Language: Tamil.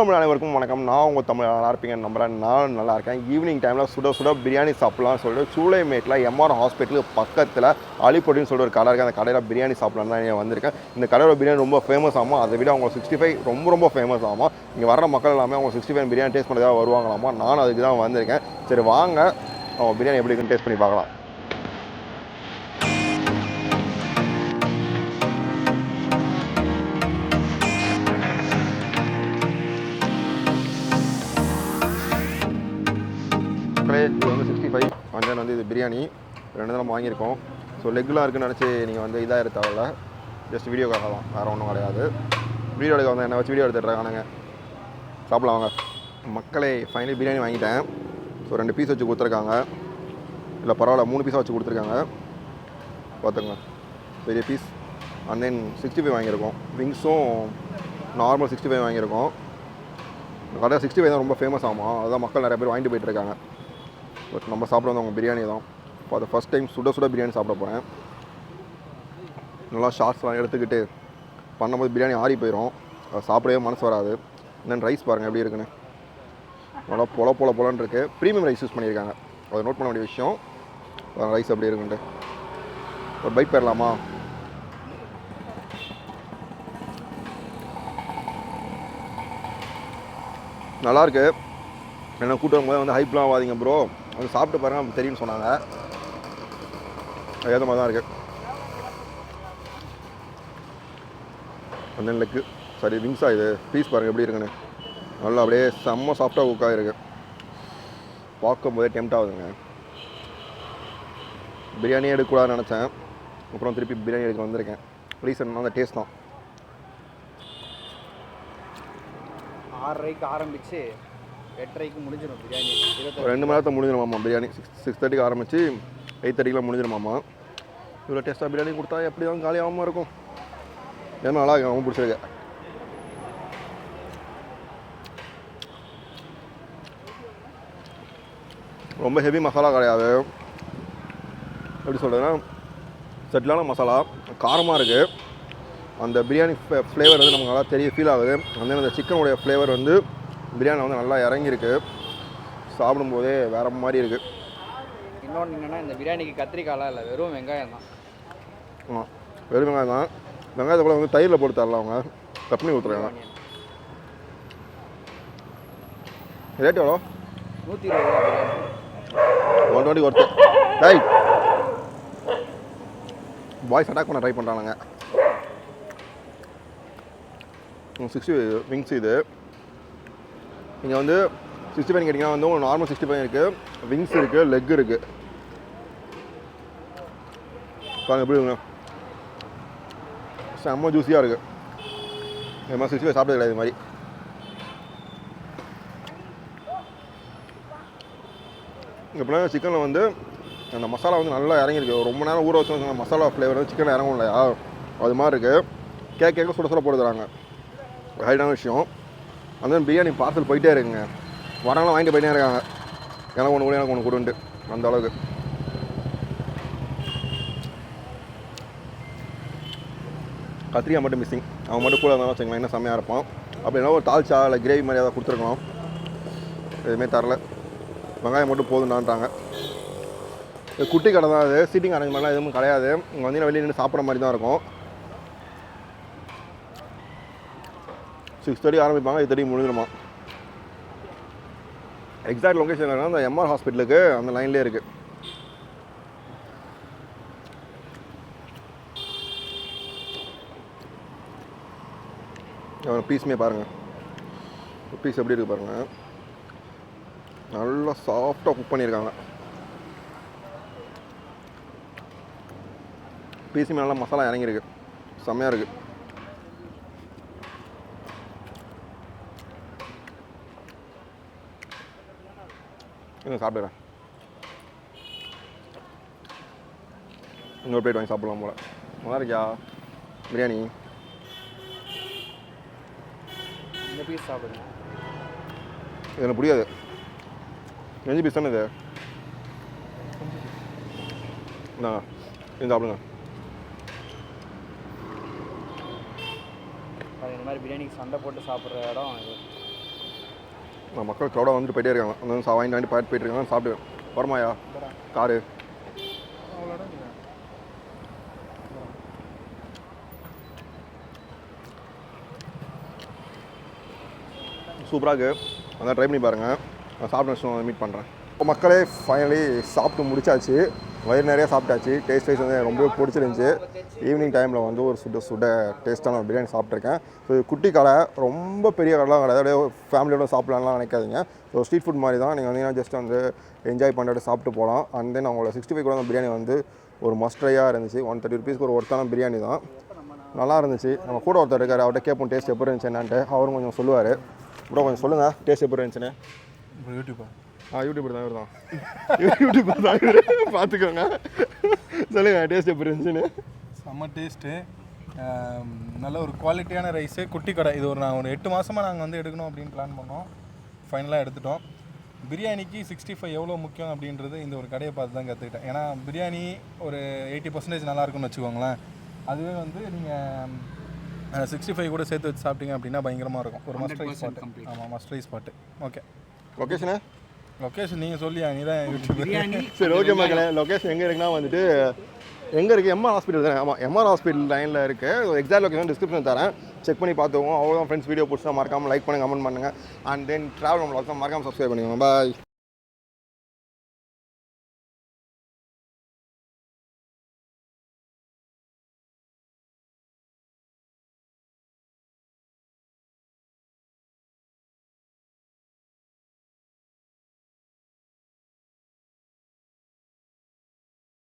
தமிழ் அனைவருக்கும் வணக்கம். நான் உங்கள் தமிழ் நல்லா இருப்பீங்கன்னு நம்புறேன். நான் நல்லா இருக்கேன். ஈவினிங் டைமில் சுட சுட பிரியாணி சாப்பிட்லாம்னு சொல்லிட்டு சூளைமேட்டில் எம்ஆர் ஹாஸ்பிட்டலுக்கு பக்கத்தில் அலிப்பொடின்னு சொல்லிட்டு ஒரு கடை இருக்குது அந்த கடையில் பிரியாணி சாப்பிட்லான்னு தான் நான் வந்திருக்கேன். இந்த கடையோட பிரியாணி ரொம்ப ஃபேமஸ் ஆகும் அதை விட அவங்க சிக்ஸ்டி ஃபைவ் ரொம்ப ரொம்ப ஃபேமஸ் ஆகும் இங்கே வர மக்கள் எல்லாமே அவங்க சிக்ஸ்டி ஃபைவ் பிரியாணி டேஸ்ட் பண்ணதாக வருவாங்களாமா? நான் அதுக்கு தான் வந்திருக்கேன். சரி வாங்க. அவங்க பிரியாணி எப்படி இருக்குன்னு டேஸ்ட் பண்ணி பார்க்கலாம். அண்ட் தென் வந்து இது பிரியாணி. ரெண்டு தான் வாங்கியிருக்கோம். ஸோ லெக்லாம் இருக்குன்னு நினச்சி நீங்கள் வந்து இதாக இருக்க தேவையில்ல ஜஸ்ட் வீடியோக்காக தான். வேறு ஒன்றும் கிடையாது. வீடியோ எடுக்க வந்து என்ன வச்சு வீடியோ எடுத்துட்ருக்கானுங்க சாப்பிடலாம் வாங்க. மக்களே ஃபைனலி பிரியாணி வாங்கிட்டேன். ஸோ ரெண்டு பீஸ் வச்சு கொடுத்துருக்காங்க. இல்லை பரவாயில்ல. மூணு பீஸாக வச்சு கொடுத்துருக்காங்க. பார்த்துங்க பெரிய piece and then sixty five வாங்கியிருக்கோம். விங்ஸும் நார்மல் சிக்ஸ்டி ஃபைவ் வாங்கியிருக்கோம். கடை சிக்ஸ்டி ஃபைவ் தான் ரொம்ப ஃபேமஸ் ஆமாம் அதுதான் மக்கள் நிறைய பேர் வாங்கிட்டு போயிட்டுருக்காங்க பட் நம்ம சாப்பிட வந்து அவங்க பிரியாணி தான். இப்போ அதை ஃபஸ்ட் டைம் சுட சுட பிரியாணி சாப்பிட போகிறேன் நல்லா ஷார்ட்ஸ்லாம் எடுத்துக்கிட்டு பண்ணும்போது பிரியாணி ஆறி போயிடும் அதை சாப்பிடவே மனசு வராது. தென் ரைஸ் பாருங்கள் எப்படி இருக்குன்னு. நல்லா பொல பொல பொலன்னு இருக்குது ப்ரீமியம் ரைஸ் யூஸ் பண்ணியிருக்காங்க. அதை நோட் பண்ண வேண்டிய விஷயம் ரைஸ் அப்படி இருக்குன்ட்டு. ஒரு பைக் போயிடலாமா நல்லாயிருக்கு என்ன கூட்டம் போது வந்து ஹைப்லாம் ஆகாதீங்க ப்ரோ அது சாப்பிட்டு பாருங்க நமக்கு தெரியும்னு சொன்னாங்க. அது ஏற்ற மாதிரி தான் இருக்குது அந்த லெக்கு சரி விங்ஸா இது? பீஸ் பாருங்கள் எப்படி இருக்குன்னு. நல்லா அப்படியே செம்ம சாஃப்டாக குக்காக இருக்குது பார்க்கும் போதே டெம்ட் ஆகுதுங்க. பிரியாணி எடுக்கக்கூடாதுன்னு நினச்சேன். அப்புறம் திருப்பி பிரியாணி எடுக்க வந்திருக்கேன். ரீசன் அந்த டேஸ்ட் தான். ஆறரைக்கு ஆரம்பிச்சு எட்டரைக்கு முடிஞ்சிடும் பிரியாணி. ஒரு ரெண்டு மணி நேரத்தில் முடிஞ்சிருமாம்மா பிரியாணி. சிக்ஸ் சிக்ஸ் தேர்ட்டிக்கு ஆரம்பித்து எயிட் தேர்ட்டிக்கெலாம் முடிஞ்சிருமாம்மா இவ்வளோ டேஸ்ட்டாக பிரியாணி கொடுத்தா எப்படி தான் காலியாகாமல் இருக்கும். ஏன்னா நல்லா இருக்கு அவன் பிடிச்சிருக்கு. ரொம்ப ஹெவி மசாலா கிடையாது. எப்படி சொல்கிறதுன்னா செட்டிலான மசாலா காரமாக இருக்குது அந்த பிரியாணி ஃப்ளேவர் வந்து நமக்கு நல்லா தெரிய ஃபீல் ஆகுது. அந்த அந்த சிக்கனுடைய ஃப்ளேவர் வந்து பிரியாணி வந்து நல்லா இறங்கியிருக்கு. சாப்பிடும்போதே வேறு மாதிரி இருக்குது இன்னொன்று என்னென்னா இந்த பிரியாணிக்கு கத்திரிக்காய்லாம் இல்லை வெறும் வெங்காயம் தான். ஆமாம் வெறும் வெங்காயம் தான். வெங்காயத்தை கூட வந்து தயிரில் போட்டு தரலாம் அவங்க. பண்ணி கொடுத்துருக்காங்க ரேட் எவ்வளோ? நூற்றி இருபது ரூபா ஒன் டுவெண்ட்டி ஒர்த்து டேய். பாய்ஸ் அட்டாக் பண்ண ட்ரை பண்ணுறானுங்க சிக்ஸ்டி விங்ஸ் இது. இங்கே வந்து சிக்ஸ்டி ஃபைவ் கேட்டிங்கன்னா வந்து உங்களுக்கு நார்மல் சிக்ஸ்டி ஃபைவ் இருக்குது விங்ஸ் இருக்குது லெக் இருக்குது பாருங்க எப்படி இருக்குங்க? செம்ம ஜூஸியாக இருக்குது இது மாதிரி சிக்ஸ்டி ஃபைவ் சாப்பிட்டது கிடையாது இது மாதிரி. எப்படின்னா சிக்கனில் வந்து அந்த மசாலா வந்து நல்லா இறங்கியிருக்கு. ரொம்ப நேரம் ஊற வச்சு மசாலா ஃப்ளேவர் வந்து சிக்கன் இறங்கும் இல்லையா? அது மாதிரி இருக்குது கேக் கேட்க சுட சுட போடுறாங்க ஹைட்டான விஷயம். அந்த பிரியாணி பார்சல் போயிட்டே இருக்குங்க. வரவங்களாம் வாங்கிட்டு போயிட்டே இருக்காங்க. எனக்கு ஒன்று கூட எனக்கு ஒன்று கொடுண்டு அந்த அளவுக்கு. கத்திரிக்காய் மட்டும் மிஸ்ஸிங் அவன் மட்டும் கூட இருந்தாலும் வச்சுக்கலாம் என்ன செம்மையாக இருப்பான். அப்படின்னா ஒரு தால்ச்சா இல்லை கிரேவி மாதிரி ஏதாவது கொடுத்துருக்கலாம். எதுவுமே தரல. வெங்காயம் மட்டும் போதுண்டான்ட்டாங்க குட்டி கடை தான் அது. சீட்டிங் அரேஞ்ச்மெண்ட்லாம் எதுவும் கிடையாது. இங்கே வந்து வெளியே நின்று சாப்பிட்ற மாதிரி தான் இருக்கும். சிக்ஸ் தேர்ட்டி ஆரம்பிப்பாங்க எயிட் தேர்ட்டி முடிஞ்சிருமா? எக்ஸாக்ட் லொக்கேஷன் என்னன்னா அந்த எம்ஆர் ஹாஸ்பிட்டலுக்கு அந்த லைன்லேயே இருக்குது பீஸுமே பாருங்கள் பீஸ் எப்படி இருக்குது பாருங்கள் நல்லா சாஃப்டாக குக் பண்ணியிருக்காங்க பீஸுமே நல்லா மசாலா இறங்கியிருக்கு. செம்மையாக இருக்குது இன்னும் சாப்பிடுறேன். இன்னொரு பிளேட் வாங்கி சாப்பிடலாம் போல. நல்லா இருக்கியா? பிரியாணி. இந்த பீஸ் சாப்பிடுங்க இது எனக்கு பிடிக்காது நெஞ்சு பீஸ் தானே இது? இந்தாங்க இது சாப்பிடுங்க. இந்த மாதிரி பிரியாணிக்கு சண்டை போட்டு சாப்பிட்ற இடம் இது. மக்கள் க்ரௌடாக வந்துட்டு போயிட்டே இருக்காங்க. வந்து சா வாங்கிட்டு வாங்கி பாட்டு போயிட்டு இருக்காங்க. சாப்பிட்டு வரமாயா காரு. சூப்பராக இருக்கு. அதான் ட்ரை பண்ணி பாருங்கள் நான் சாப்பிட்டு மீட் பண்ணுறேன் இப்போ மக்களே ஃபைனலி சாப்பிட்டு முடிச்சாச்சு. வயிறு நிறைய சாப்பிட்டாச்சு. டேஸ்ட் வைஸ் வந்து ரொம்பவே பிடிச்சிருந்துச்சி. ஈவினிங் டைமில் வந்து ஒரு சுட சுட டேஸ்ட்டான பிரியாணி சாப்பிட்ருக்கேன் ஸோ இது குட்டி கடை ரொம்ப பெரிய கடைலாம் கிடையாது. அப்படியே ஃபேமிலியோட சாப்பிட்லாம்லாம் நினைக்காதீங்க. ஸோ ஸ்ட்ரீட் ஃபுட் மாதிரி தான். நீங்கள் வந்தீங்கன்னா ஜஸ்ட் வந்து என்ஜாய் பண்ணிட்டு சாப்பிட்டு போகலாம். அண்ட் தென் அவங்களோட சிக்ஸ்டி ஃபைவ் கூட பிரியாணி வந்து ஒரு மஸ்ட்ரையாக இருந்துச்சு. ஒன் தேர்ட்டி ருபீஸ்க்கு ஒரு ஒருத்தான பிரியாணி தான். நல்லா இருந்துச்சு. நம்ம கூட ஒருத்தர் இருக்கார். அவர்கிட்ட கேட்போம் டேஸ்ட் எப்படி இருந்துச்சு என்னான்ட்டு. அவரும் கொஞ்சம் சொல்லுவார். கூட கொஞ்சம் சொல்லுங்கள் டேஸ்ட் எப்படி இருந்துச்சுன்னு. யூடியூப்பா ஆ யூடியூபர் தான் இவர் தான் யூடியூபர் தான் இவர். பார்த்துக்கோங்க சொல்லுங்கள் டேஸ்ட் எப்படி இருந்துச்சுன்னு. செம்ம டேஸ்ட்டு நல்ல ஒரு குவாலிட்டியான ரைஸு குட்டி கடை. இது ஒரு நான் ஒரு எட்டு மாதமாக நாங்கள் வந்து எடுக்கணும் அப்படின்னு பிளான் பண்ணோம். ஃபைனலாக எடுத்துட்டோம். பிரியாணிக்கு சிக்ஸ்டி ஃபைவ் எவ்வளோ முக்கியம் அப்படின்றது இந்த ஒரு கடையை பார்த்து தான் கற்றுக்கிட்டேன் ஏன்னா பிரியாணி ஒரு எயிட்டி பர்சன்டேஜ் நல்லா இருக்கும்னு வச்சுக்கோங்களேன். அதுவே வந்து நீங்கள் சிக்ஸ்டி ஃபைவ் கூட சேர்த்து வச்சு சாப்பிட்டீங்க அப்படின்னா பயங்கரமாக இருக்கும். ஒரு மஸ்ட் ரைஸ் ஸ்பாட்டு ஆமாம் must rice spot okay location location நீங்கள் சொல்லியா? நீ தான் யூடியூப் சரி ஓகே மக்களே லொக்கேஷன் எங்கே இருக்குன்னா வந்துட்டு எங்கே இருக்குது எம்ஆர் ஹாஸ்பிட்டல் தானே. ஆமாம் எம்ஆர் ஹாஸ்பிட்டல் லைனில் இருக்குது எக்ஸாக்ட் லொக்கேஷன் டிஸ்கிரிப்ஷன் தரேன். செக் பண்ணி பார்த்துக்கோங்க அவ்வளோதான் ஃப்ரெண்ட்ஸ் வீடியோ பிடிச்சா மறக்காமல் லைக் பண்ணுங்க கமெண்ட் பண்ணுங்கள் அண்ட் தென் ட்ராவல் நம்மளுக்கு மறக்காமல் சப்ஸ்கிரைப் பண்ணிக்கோங்க. பாய்